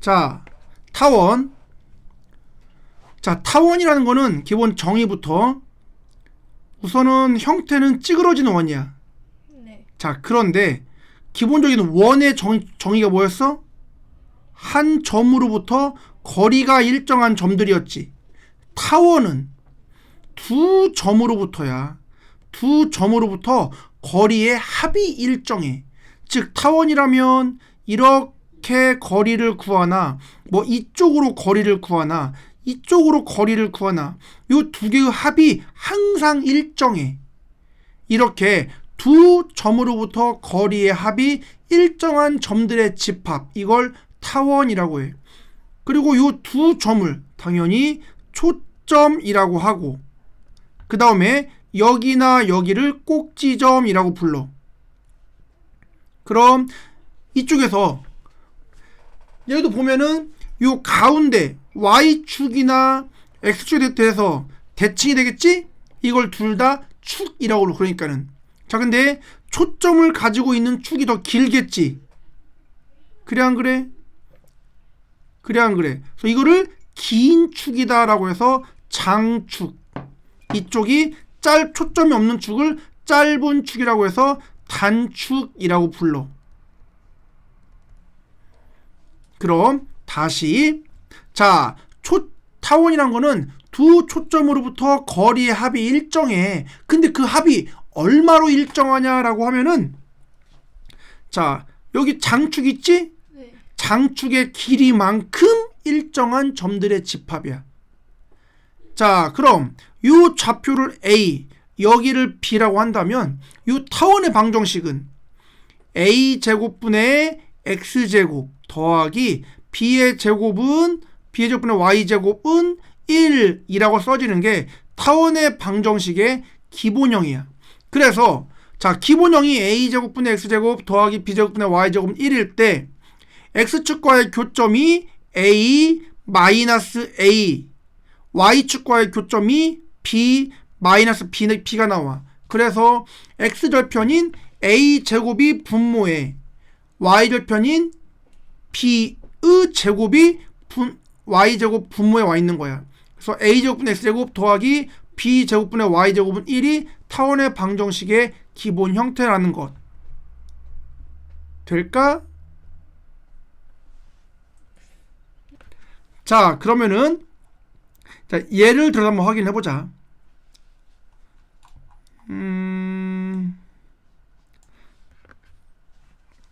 자, 타원. 자, 타원이라는 거는 기본 정의부터 우선은 형태는 찌그러진 원이야. 네. 자, 그런데 기본적인 원의 정, 정의가 뭐였어? 한 점으로부터 거리가 일정한 점들이었지. 타원은 두 점으로부터야. 두 점으로부터 거리의 합이 일정해. 즉, 타원이라면 이렇게 거리를 구하나, 뭐 이쪽으로 거리를 구하나, 이쪽으로 거리를 구하나, 요 두 개의 합이 항상 일정해. 이렇게 두 점으로부터 거리의 합이 일정한 점들의 집합, 이걸 타원이라고 해. 그리고 요 두 점을 당연히 초점이라고 하고, 그 다음에 여기나 여기를 꼭지점이라고 불러. 그럼 이쪽에서 얘도 보면은 요 가운데 y축이나 x축에 대해서 대칭이 되겠지? 이걸 둘 다 축이라고 불러. 그러니까는 자 근데 초점을 가지고 있는 축이 더 길겠지. 그래 안 그래? 그래 안 그래? 그래서 이거를 긴 축이다 라고 해서 장축. 이쪽이 짤 초점이 없는 축을 짧은 축이라고 해서 단축이라고 불러. 그럼 다시 자, 초 타원이란 거는 두 초점으로부터 거리의 합이 일정해. 근데 그 합이 얼마로 일정하냐라고 하면은 자, 여기 장축 있지? 네. 장축의 길이만큼 일정한 점들의 집합이야. 자, 그럼 요 좌표를 A, 여기를 B라고 한다면 요 타원의 방정식은 A 제곱분의 X 제곱 더하기 B의 제곱은 B의 제곱분의 Y 제곱은 1이라고 써지는 게 타원의 방정식의 기본형이야. 그래서 자 기본형이 A 제곱분의 X 제곱 더하기 B 제곱분의 Y 제곱은 1일 때 X축과의 교점이 A 마이너스 A Y축과의 교점이 B 마이너스 B, B가 나와. 그래서 X절편인 A 제곱이 분모에 Y절편인 B의 제곱이 분, Y제곱 분모에 와 있는 거야. 그래서 A제곱분의 X제곱 더하기 B제곱분의 Y제곱은 1이 타원의 방정식의 기본 형태라는 것. 될까? 자, 그러면은 자, 예를 들어서 한번 확인해 보자. 음.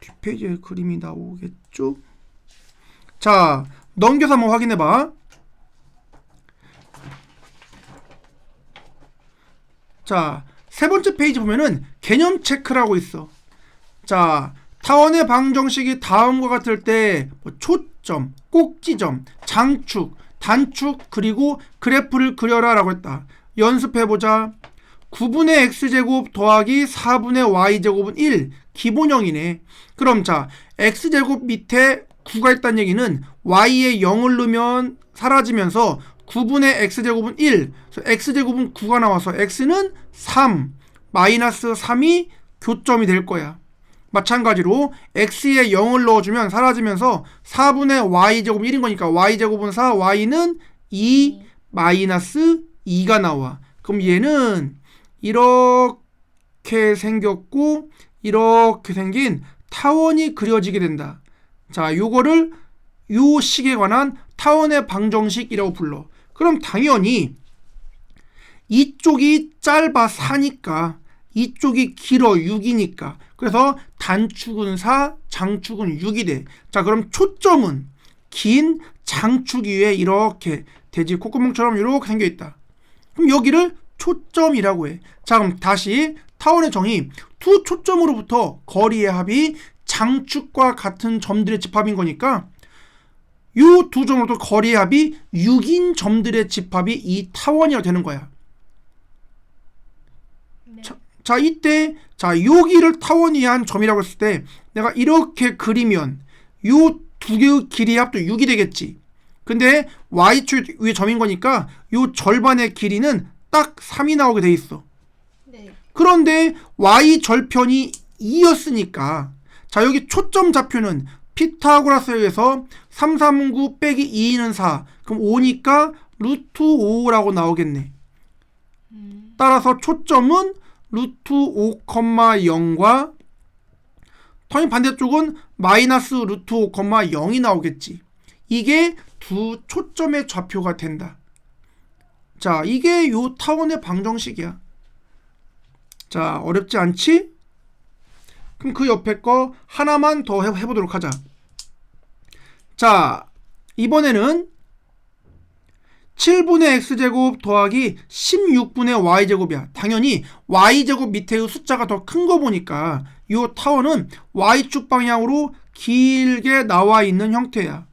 뒷페이지에 그림이 나오겠죠? 자, 넘겨서 한번 확인해 봐. 자, 세 번째 페이지 보면은 개념 체크라고 있어. 자, 타원의 방정식이 다음과 같을 때뭐 초점, 꼭지점, 장축, 단축, 그리고 그래프를 그려라 라고 했다. 연습해보자. 9분의 x제곱 더하기 4분의 y제곱은 1. 기본형이네. 그럼 자, x제곱 밑에 9가 있다는 얘기는 y에 0을 넣으면 사라지면서 9분의 x제곱은 1. 그래서 x제곱은 9가 나와서 x는 3. 마이너스 3이 교점이 될 거야. 마찬가지로 x에 0을 넣어주면 사라지면서 4분의 y제곱 1인 거니까 y제곱은 4, y는 2 마이너스 2가 나와. 그럼 얘는 이렇게 생겼고 이렇게 생긴 타원이 그려지게 된다. 자, 요거를 요 식에 관한 타원의 방정식이라고 불러. 그럼 당연히 이쪽이 짧아 4니까 이쪽이 길어 6이니까 그래서 단축은 4, 장축은 6이 돼. 자, 그럼 초점은 긴 장축 위에 이렇게 돼지 콧구멍처럼 이렇게 생겨 있다. 그럼 여기를 초점이라고 해. 자, 그럼 다시 타원의 정의 두 초점으로부터 거리의 합이 장축과 같은 점들의 집합인 거니까 요두 점으로부터 거리의 합이 6인 점들의 집합이 이 타원이라 되는 거야. 네. 자, 자, 이때 자, 여기를 타원이 한 점이라고 했을 때 내가 이렇게 그리면 요두 개의 길이의 합도 6이 되겠지. 근데 y축 위에 점인 거니까 요 절반의 길이는 딱 3이 나오게 돼 있어. 네. 그런데 y 절편이 2였으니까 자 여기 초점 좌표는 피타고라스에 의해서 339 빼기 2는 4. 그럼 5니까 루트 5라고 나오겠네. 따라서 초점은 루트 5,0과 터닝 반대쪽은 마이너스 루트 5,0이 나오겠지. 이게 두 초점의 좌표가 된다. 자, 이게 요 타원의 방정식이야. 자, 어렵지 않지? 그럼 그 옆에 거 하나만 더 해- 해보도록 하자. 자, 이번에는 7분의 x제곱 더하기 16분의 y제곱이야. 당연히 y제곱 밑에의 숫자가 더 큰 거 보니까 이 타원은 y축 방향으로 길게 나와 있는 형태야.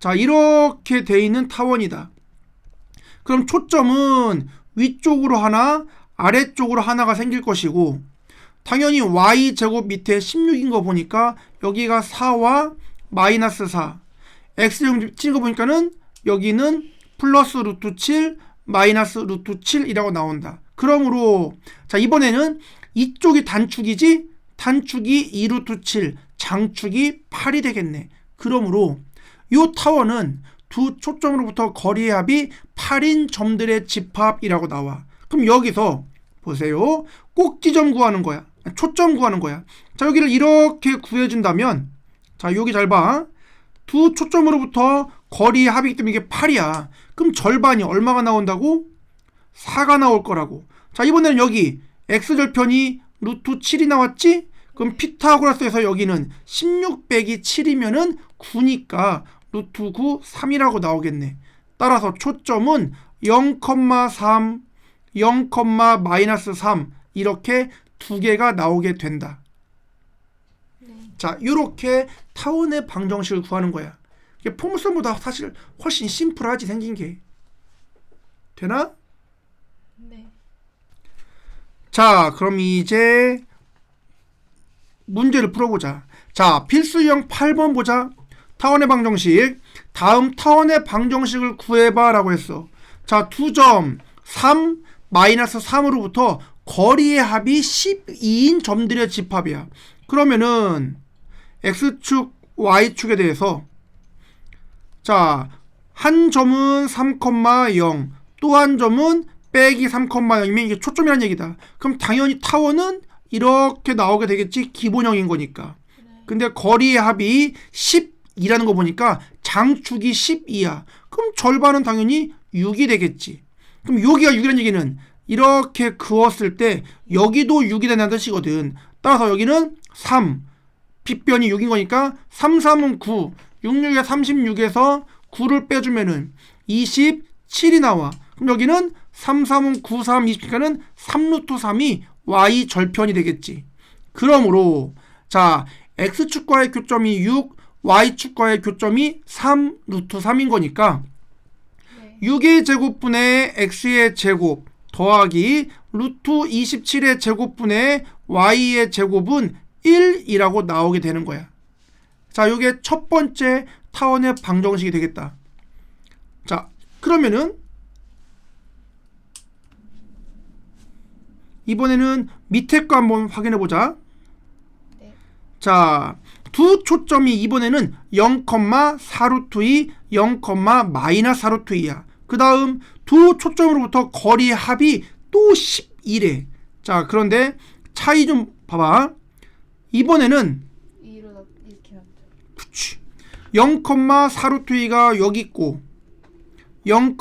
자, 이렇게 돼 있는 타원이다. 그럼 초점은 위쪽으로 하나, 아래쪽으로 하나가 생길 것이고 당연히 y제곱 밑에 16인 거 보니까 여기가 4와 마이너스 4 x제곱 거 보니까는 여기는 플러스 루트 7 마이너스 루트 7이라고 나온다. 그러므로 자 이번에는 이쪽이 단축이지 단축이 2 루트 7 장축이 8이 되겠네. 그러므로 이 타원은 두 초점으로부터 거리의 합이 8인 점들의 집합이라고 나와. 그럼 여기서 보세요. 꼭지점 구하는 거야. 초점 구하는 거야. 자, 여기를 이렇게 구해준다면, 자, 여기 잘 봐. 두 초점으로부터 거리의 합이기 때문에 이게 8이야. 그럼 절반이 얼마가 나온다고? 4가 나올 거라고. 자, 이번에는 여기 x절편이 루트 7이 나왔지? 그럼 피타고라스에서 여기는 16 빼기 7이면은 9니까 루트 9, 3이라고 나오겠네. 따라서 초점은 0,3, 0, 마이너스 3 이렇게 두 개가 나오게 된다. 자, 이렇게 타원의 방정식을 구하는 거야. 이게 포물선보다 사실 훨씬 심플하지 생긴 게. 되나? 네. 자, 그럼 이제 문제를 풀어보자. 자, 필수 유형 8번 보자. 타원의 방정식. 다음 타원의 방정식을 구해봐 라고 했어. 자, 두점 3, 마이너스 3으로부터 거리의 합이 12인 점들의 집합이야. 그러면은 x축, y축에 대해서 자, 한 점은 3,0, 또 한 점은 빼기 3,0이면 이게 초점이라는 얘기다. 그럼 당연히 타원은 이렇게 나오게 되겠지. 기본형인 거니까. 근데 거리의 합이 10이라는 거 보니까 장축이 12야. 그럼 절반은 당연히 6이 되겠지. 그럼 여기가 6이라는 얘기는 이렇게 그었을 때 여기도 6이 된다는 뜻이거든. 따라서 여기는 3. 빗변이 6인 거니까 3, 3은 9. 6, 6에 36에서 9를 빼주면은 27이 나와. 그럼 여기는 3, 3은 9, 3, 20니까는 3루트 3이 y 절편이 되겠지. 그러므로 자 x축과의 교점이 6, y축과의 교점이 3 루트 3인 거니까 네. 6의 제곱분의 x의 제곱 더하기 루트 27의 제곱분의 y의 제곱은 1이라고 나오게 되는 거야. 자, 이게 첫 번째 타원의 방정식이 되겠다. 자, 그러면은 이번에는 밑에 거 한번 확인해 보자. 네. 자, 두 초점이 이번에는 0,4루트 2, 0, 마이너스 4루트 2야. 그 다음 두 초점으로부터 거리 합이 또 11에. 자, 그런데 차이 좀 봐봐. 이번에는 2로 나 이렇게 놨죠. 그치. 0,4루트 2가 여기 있고 0,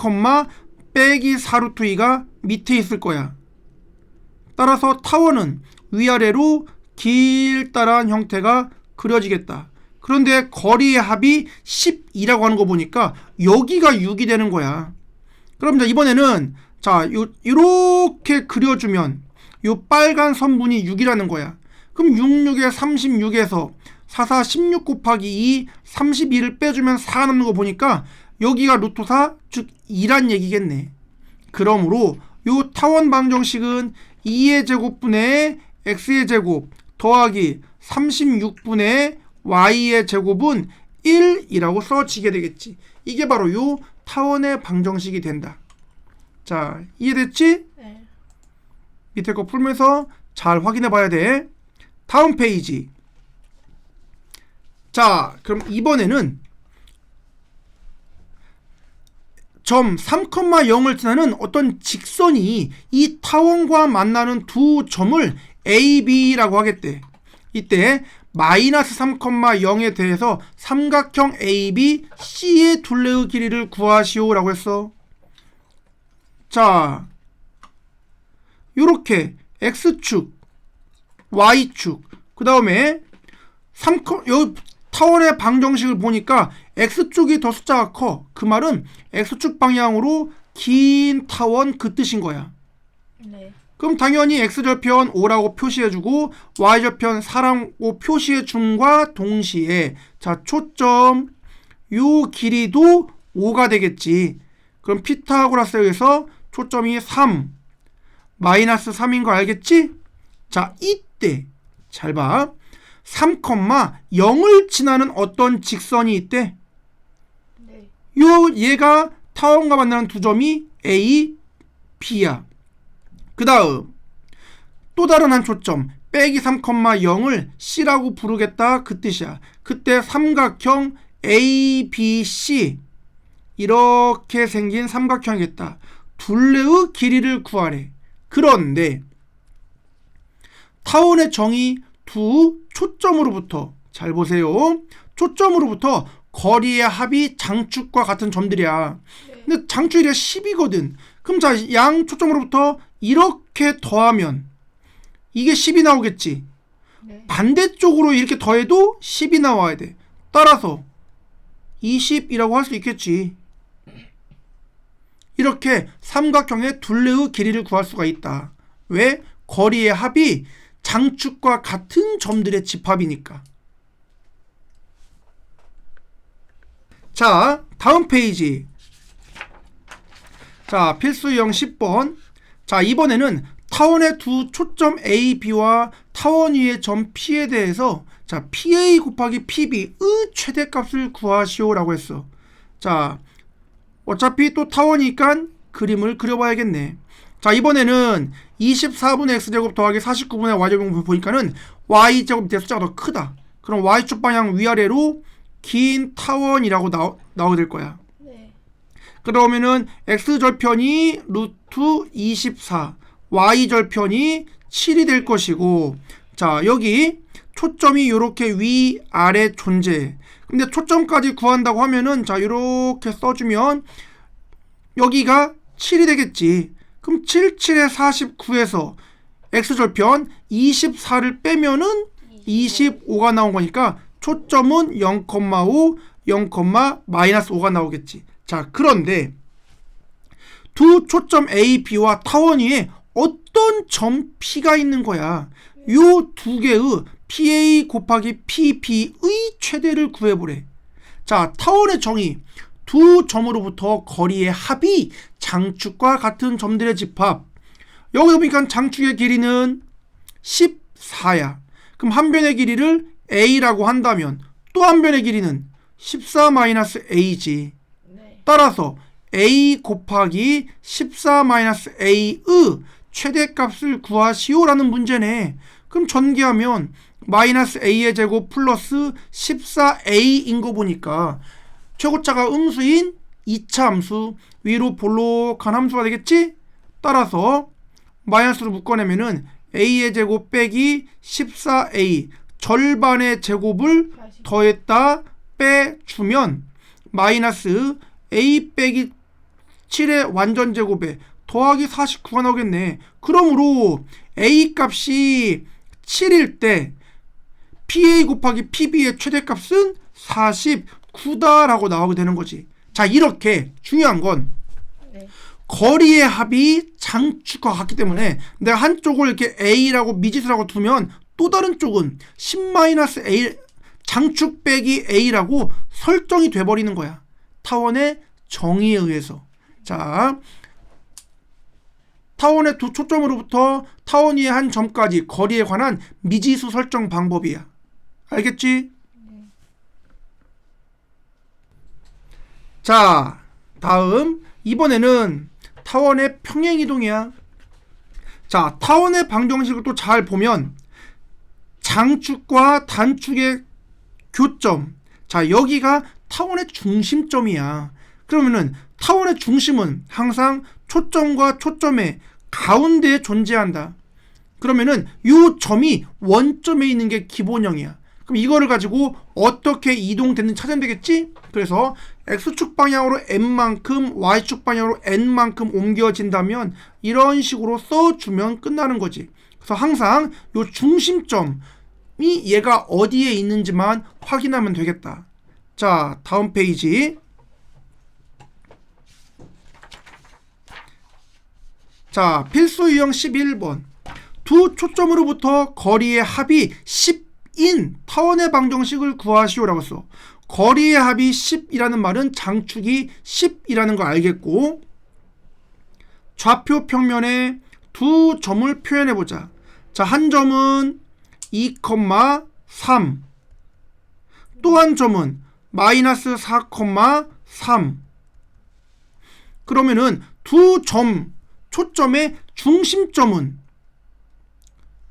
빼기 4루트 2가 밑에 있을 거야. 따라서 타원은 위아래로 길다란 형태가 그려지겠다. 그런데 거리의 합이 10이라고 하는 거 보니까 여기가 6이 되는 거야. 그럼 이제 이번에는 자, 요, 이렇게 그려주면 요 빨간 선분이 6이라는 거야. 그럼 6, 6에 36에서 4, 4, 16 곱하기 2, 32를 빼주면 4 남는 거 보니까 여기가 루트 4, 즉 2란 얘기겠네. 그러므로 요 타원 방정식은 2의 제곱분의 x의 제곱 더하기 36분의 y의 제곱은 1이라고 써지게 되겠지. 이게 바로 요 타원의 방정식이 된다. 자, 이해됐지? 네. 밑에 거 풀면서 잘 확인해 봐야 돼. 다음 페이지. 자, 그럼 이번에는 점 3,0을 지나는 어떤 직선이 이 타원과 만나는 두 점을 A, B라고 하겠대. 이때 마이너스 3,0에 대해서 삼각형 AB C의 둘레의 길이를 구하시오 라고 했어. 자, 요렇게 X축, Y축, 그 다음에 3, 여기 타원의 방정식을 보니까 X쪽이 더 숫자가 커. 그 말은 X축 방향으로 긴 타원 그 뜻인 거야. 네. 그럼 당연히 X절편 5라고 표시해주고 Y절편 4라고 표시해줌과 동시에 자 초점 요 길이도 5가 되겠지. 그럼 피타고라스에 의해서 초점이 3 마이너스 3인 거 알겠지? 자 이때 잘 봐. 3,0을 지나는 어떤 직선이 있대. 네. 요 얘가 타원과 만나는 두 점이 A, B야. 그 다음 또 다른 한 초점 빼기 3,0을 C라고 부르겠다 그 뜻이야. 그때 삼각형 ABC 이렇게 생긴 삼각형이겠다. 둘레의 길이를 구하래. 그런데 타원의 정의 두 초점으로부터 잘 보세요. 초점으로부터 거리의 합이 장축과 같은 점들이야. 네. 근데 장축이가 10이거든. 그럼 자, 양 초점으로부터 이렇게 더하면 이게 10이 나오겠지. 네. 반대쪽으로 이렇게 더해도 10이 나와야 돼. 따라서 20이라고 할 수 있겠지. 이렇게 삼각형의 둘레의 길이를 구할 수가 있다. 왜? 거리의 합이 장축과 같은 점들의 집합이니까. 자, 다음 페이지. 자, 필수 유형 10번. 자, 이번에는 타원의 두 초점 A, B와 타원 위의 점 P에 대해서 자, PA 곱하기 PB의 최대값을 구하시오라고 했어. 자, 어차피 또 타원이니까 그림을 그려봐야겠네. 자, 이번에는 24분의 x제곱 더하기 49분의 y제곱 보니까는 y제곱 밑에 숫자가 더 크다. 그럼 y축 방향 위아래로 긴 타원이라고 나오, 나오게 될 거야. 네. 그러면은 x절편이 루트 24, y절편이 7이 될 것이고 자 여기 초점이 이렇게 위 아래 존재해 근데 초점까지 구한다고 하면은 자 이렇게 써주면 여기가 7이 되겠지 그럼 7, 7에 49에서 x절편 24를 빼면은 25가 나온 거니까 초점은 0,5, 0, 마이너스 5가 나오겠지. 자, 그런데 두 초점 A, B와 타원 위에 어떤 점 P가 있는 거야. 요 두 개의 PA 곱하기 PB의 최대를 구해보래. 자, 타원의 정의. 두 점으로부터 거리의 합이 장축과 같은 점들의 집합. 여기서 보니까 장축의 길이는 14야. 그럼 한 변의 길이를 A라고 한다면 또 한 변의 길이는 14-A지. 네. 따라서 A 곱하기 14-A의 최대값을 구하시오라는 문제네. 그럼 전개하면 마이너스 A의 제곱 플러스 14A인 거 보니까 최고차가 음수인 2차 함수 위로 볼록한 함수가 되겠지? 따라서 마이너스로 묶어내면은 A의 제곱 빼기 14A 절반의 제곱을 40. 더했다 빼주면 마이너스 a 빼기 7의 완전 제곱에 더하기 49가 나오겠네. 그러므로 a 값이 7일 때 PA 곱하기 PB의 최대값은 49다라고 나오게 되는 거지. 자, 이렇게 중요한 건 네. 거리의 합이 장축과 같기 때문에 내가 한쪽을 이렇게 A라고 미지수라고 두면 또 다른 쪽은 10-A 장축 빼기 A라고 설정이 돼버리는 거야. 타원의 정의에 의해서. 자, 타원의 두 초점으로부터 타원 위의 한 점까지 거리에 관한 미지수 설정 방법이야. 알겠지? 자, 다음 이번에는 타원의 평행 이동이야. 자, 타원의 방정식을 또 잘 보면 장축과 단축의 교점. 자, 여기가 타원의 중심점이야. 그러면은 타원의 중심은 항상 초점과 초점의 가운데에 존재한다. 그러면은 요 점이 원점에 있는 게 기본형이야. 그럼 이거를 가지고 어떻게 이동됐는지 찾으면 되겠지? 그래서 x축 방향으로 n만큼 y축 방향으로 n만큼 옮겨진다면 이런 식으로 써주면 끝나는 거지. 그래서 항상 요 중심점이 얘가 어디에 있는지만 확인하면 되겠다. 자, 다음 페이지. 자, 필수 유형 11번. 두 초점으로부터 거리의 합이 10인 타원의 방정식을 구하시오라고 써. 거리의 합이 10이라는 말은 장축이 10이라는 거 알겠고 좌표 평면에 두 점을 표현해 보자. 자, 한 점은 2,3 또 한 점은 마이너스 4,3 그러면은 두 점 초점의 중심점은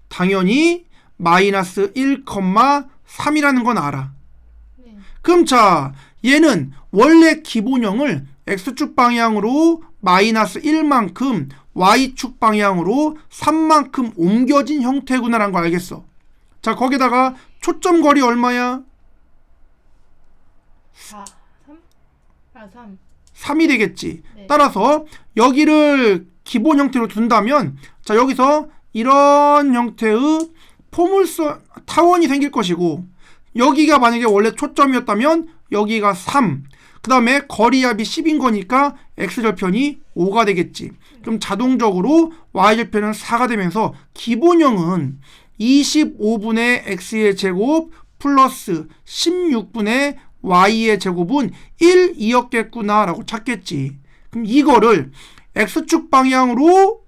당연히 마이너스 1,3이라는 건 알아. 네. 그럼 자, 얘는 원래 기본형을 x축 방향으로 마이너스 1만큼 y축 방향으로 3만큼 옮겨진 형태구나라는 거 알겠어. 자, 거기다가 초점 거리 얼마야? 4 3 아, 3 3이 되겠지. 네. 따라서 여기를 기본 형태로 둔다면 자, 여기서 이런 형태의 포물선 타원이 생길 것이고 여기가 만약에 원래 초점이었다면 여기가 3. 그 다음에 거리합이 10인 거니까 x절편이 5가 되겠지. 그럼 자동적으로 y절편은 4가 되면서 기본형은 25분의 x의 제곱 플러스 16분의 y의 제곱은 1, 2였겠구나라고 찾겠지. 그럼 이거를 x축 방향으로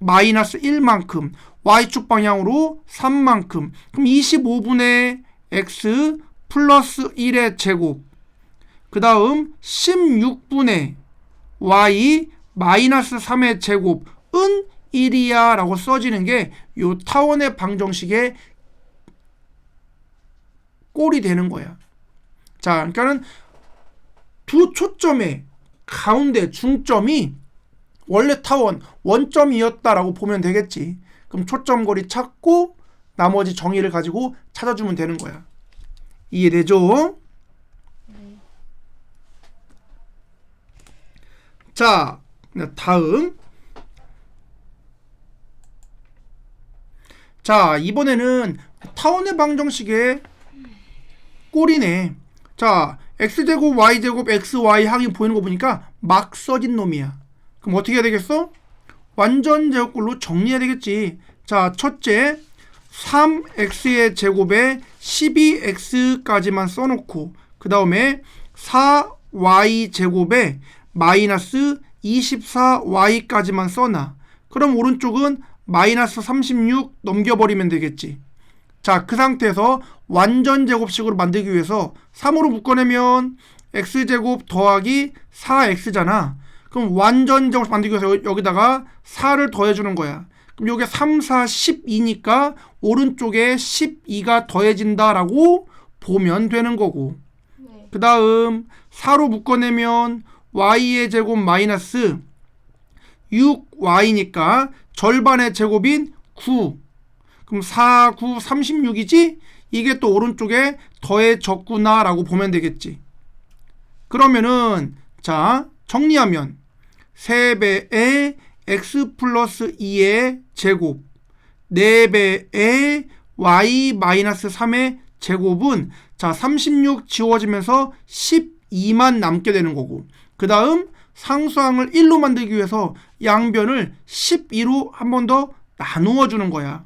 마이너스 1만큼, y축 방향으로 3만큼. 그럼 25분의 x 플러스 1의 제곱. 그 다음 16분의 y 마이너스 3의 제곱은 1이야 라고 써지는 게 요 타원의 방정식의 꼴이 되는 거야. 자, 그러니까는 두 초점의 가운데 중점이 원래 타원 원점이었다라고 보면 되겠지. 그럼 초점 거리 찾고 나머지 정의를 가지고 찾아주면 되는 거야. 이해되죠? 네. 자, 다음. 자, 이번에는 타원의 방정식의 꼴이네. 자, x제곱, y제곱, xy 하기 보이는 거 보니까 막 써진 놈이야. 그럼 어떻게 해야 되겠어? 완전 제곱꼴로 정리해야 되겠지. 자, 첫째, 3x의 제곱에 12x까지만 써놓고 그 다음에 4y 제곱에 마이너스 24y까지만 써놔. 그럼 오른쪽은 마이너스 36 넘겨버리면 되겠지. 자, 그 상태에서 완전 제곱식으로 만들기 위해서 3으로 묶어내면 x제곱 더하기 4x잖아. 그럼 완전 제곱 만들기 위해서 여기다가 4를 더해주는 거야. 그럼 여기 3, 4, 12니까 오른쪽에 12가 더해진다라고 보면 되는 거고. 네. 그 다음 4로 묶어내면 y의 제곱 마이너스 6y니까 절반의 제곱인 9. 그럼 4, 9, 36이지? 이게 또 오른쪽에 더해졌구나 라고 보면 되겠지. 그러면은 자 정리하면 3배의 x 플러스 2의 제곱 4배의 y 마이너스 3의 제곱은 자 36 지워지면서 12만 남게 되는 거고 그 다음 상수항을 1로 만들기 위해서 양변을 12로 한 번 더 나누어 주는 거야.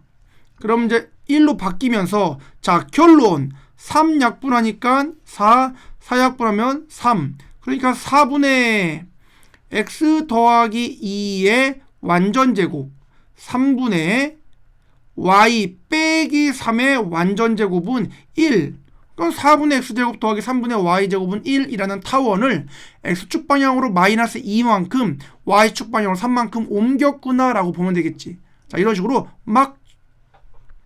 그럼 이제 1로 바뀌면서 자 결론. 3 약분하니까 4, 4 약분하면 3 그러니까 4분의 x 더하기 2의 완전제곱. 3분의 y 빼기 3의 완전제곱은 1 그럼 4분의 x제곱 더하기 3분의 y제곱은 1이라는 타원을 x축 방향으로 마이너스 2만큼 y축 방향으로 3만큼 옮겼구나 라고 보면 되겠지. 자 이런 식으로 막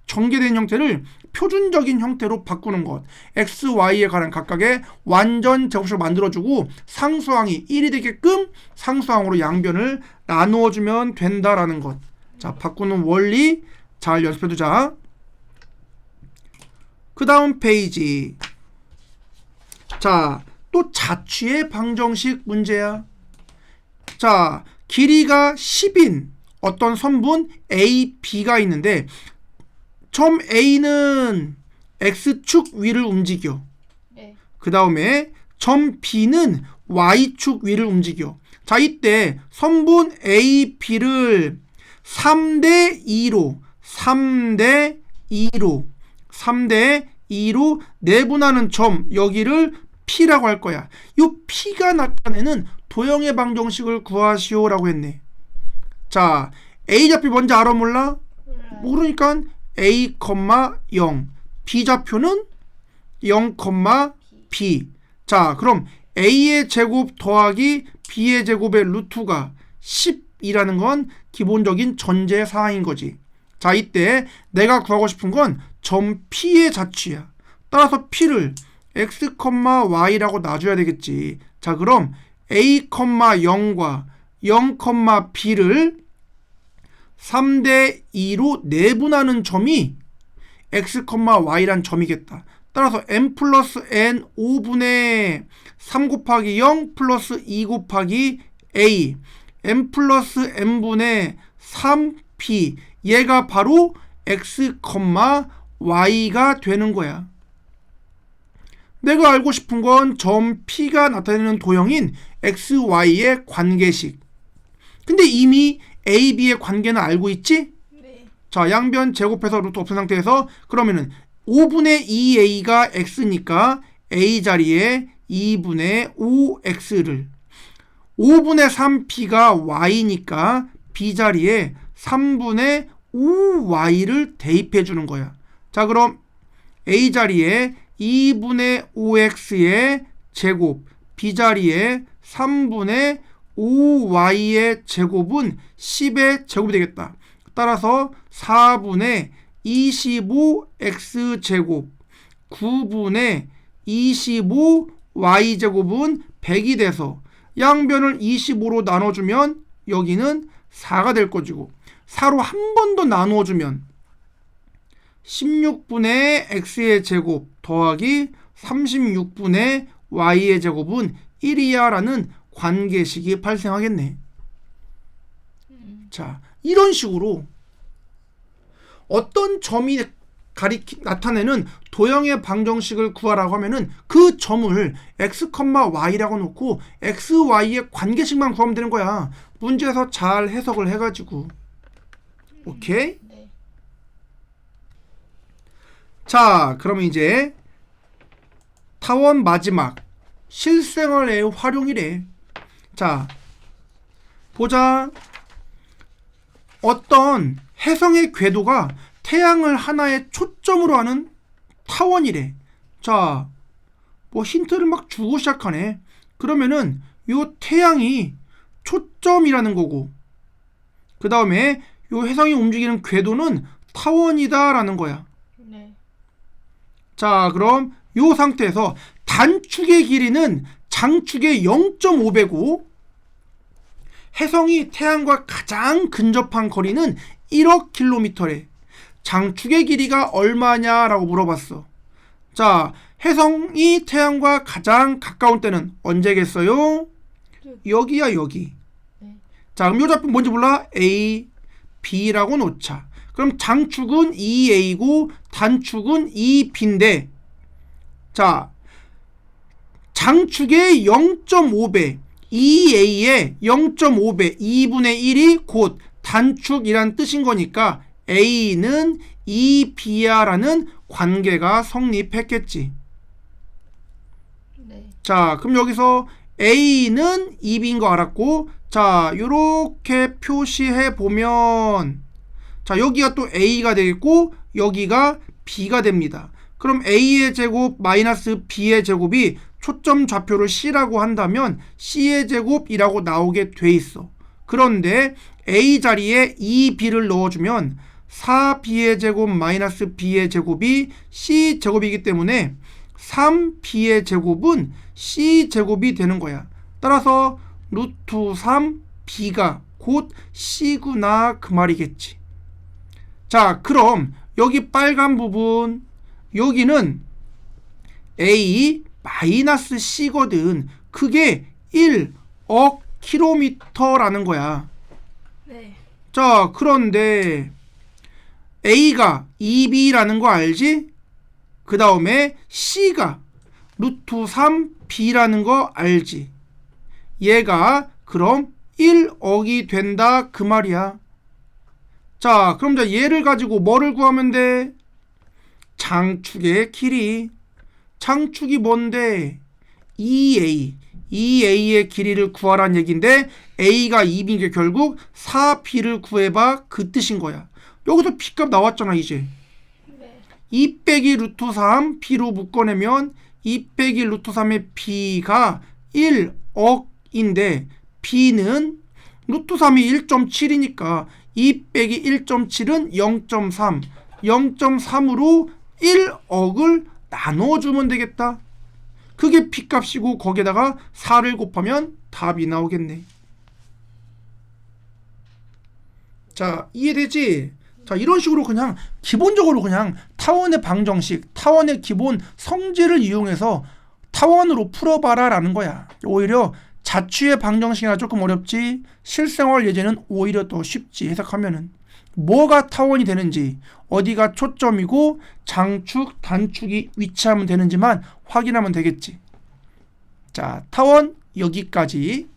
전개된 형태를 표준적인 형태로 바꾸는 것. x, y에 관한 각각의 완전 제곱식을 만들어주고 상수항이 1이 되게끔 상수항으로 양변을 나누어주면 된다라는 것. 자, 바꾸는 원리 잘 연습해두자. 그 다음 페이지. 자, 또 자취의 방정식 문제야. 자, 길이가 10인 어떤 선분 A, B가 있는데 점 A는 X축 위를 움직여. 네. 그 다음에 점 B는 Y축 위를 움직여. 자, 이때 선분 A, B를 3대 2로, 3대 2로, 3대 2로 내분하는 점, 여기를 P라고 할 거야. 이 P가 나타내는 도형의 방정식을 구하시오라고 했네. 자, A 좌표 뭔지 알아 몰라? 몰라요. 모르니까 A, 0, B 좌표는 0, B. 자, 그럼 A의 제곱 더하기 B의 제곱의 루트가 10이라는 건 기본적인 전제 사항인 거지. 자, 이때 내가 구하고 싶은 건 점 P의 자취야. 따라서 P를 x, y라고 놔줘야 되겠지. 자, 그럼 a, 0과 0, b를 3대 2로 내분하는 점이 x, y란 점이겠다. 따라서 n 플러스 n 5분의 3 곱하기 0 플러스 2 곱하기 a n 플러스 n분의 3p 얘가 바로 x, y가 되는 거야. 내가 알고 싶은 건 점 P가 나타내는 도형인 XY의 관계식. 근데 이미 A, B의 관계는 알고 있지? 네. 자, 양변 제곱해서 루트 없앤 상태에서 그러면은 5분의 2A가 X니까 A 자리에 2분의 5X를 5분의 3P가 Y니까 B 자리에 3분의 5Y를 대입해 주는 거야. 자, 그럼 A 자리에 2분의 5x의 제곱 b 자리에 3분의 5y의 제곱은 10의 제곱이 되겠다. 따라서 4분의 25x 제곱 9분의 25y 제곱은 100이 돼서 양변을 25로 나눠주면 여기는 4가 될 거지고 4로 한 번 더 나누어주면 16분의 x의 제곱 더하기 36분의 y의 제곱은 1이야 라는 관계식이 발생하겠네. 음. 자, 이런 식으로 어떤 점이 가리키 나타내는 도형의 방정식을 구하라고 하면은 그 점을 x, y라고 놓고 x, y의 관계식만 구하면 되는 거야. 문제에서 잘 해석을 해가지고. 오케이? 네. 자, 그러면 이제 타원 마지막 실생활의 활용이래. 자, 보자. 어떤 해성의 궤도가 태양을 하나의 초점으로 하는 타원이래. 자, 뭐 힌트를 막 주고 시작하네. 그러면은 요 태양이 초점이라는 거고, 그 다음에 요 해성이 움직이는 궤도는 타원이다라는 거야. 네. 자, 그럼 요 상태에서 단축의 길이는 장축의 0.5배고 해성이 태양과 가장 근접한 거리는 1억 킬로미터래. 장축의 길이가 얼마냐라고 물어봤어. 자, 해성이 태양과 가장 가까운 때는 언제겠어요? 여기야, 여기. 네. 자, 그럼 요 좌표 뭔지 몰라? A, B라고 놓자. 그럼 장축은 2A고 단축은 2B인데 자, 장축의 0.5배 2A의 0.5배 2분의 1이 곧 단축이란 뜻인 거니까 A는 2B야라는 관계가 성립했겠지. 네. 자, 그럼 여기서 A는 2B인 거 알았고, 자, 요렇게 표시해 보면, 자, 여기가 또 A가 되겠고, 여기가 B가 됩니다. 그럼 A의 제곱 마이너스 B의 제곱이 초점 좌표를 C라고 한다면 C의 제곱이라고 나오게 돼 있어. 그런데 A 자리에 2B를 넣어주면 4b의 제곱 마이너스 b의 제곱이 c 제곱이기 때문에 3b의 제곱은 c 제곱이 되는 거야. 따라서 루트 3b가 곧 c구나 그 말이겠지. 자, 그럼 여기 빨간 부분 여기는 a 마이너스 c거든. 그게 1억 킬로미터라는 거야. 네. 자, 그런데 A가 2B라는 거 알지? 그 다음에 C가 루트 3B라는 거 알지? 얘가 그럼 1억이 된다 그 말이야. 자, 그럼 자 얘를 가지고 뭐를 구하면 돼? 장축의 길이. 장축이 뭔데? 2A. 2A의 길이를 구하란 얘기인데 A가 2B인 게 결국 4B를 구해봐 그 뜻인 거야. 여기서 B값 나왔잖아 이제. 네. 2 빼기 루트 3 B로 묶어내면 2 빼기 루트 3의 B가 1억인데 B는 루트 3이 1.7이니까 2 빼기 1.7은 0.3 0.3으로 1억을 나눠주면 되겠다. 그게 B값이고 거기에다가 4를 곱하면 답이 나오겠네. 자, 이해되지? 자, 이런 식으로 그냥 기본적으로 그냥 타원의 방정식, 타원의 기본 성질을 이용해서 타원으로 풀어봐라 라는 거야. 오히려 자취의 방정식이나 조금 어렵지 실생활 예제는 오히려 더 쉽지 해석하면은 뭐가 타원이 되는지 어디가 초점이고 장축, 단축이 위치하면 되는지만 확인하면 되겠지. 자, 타원 여기까지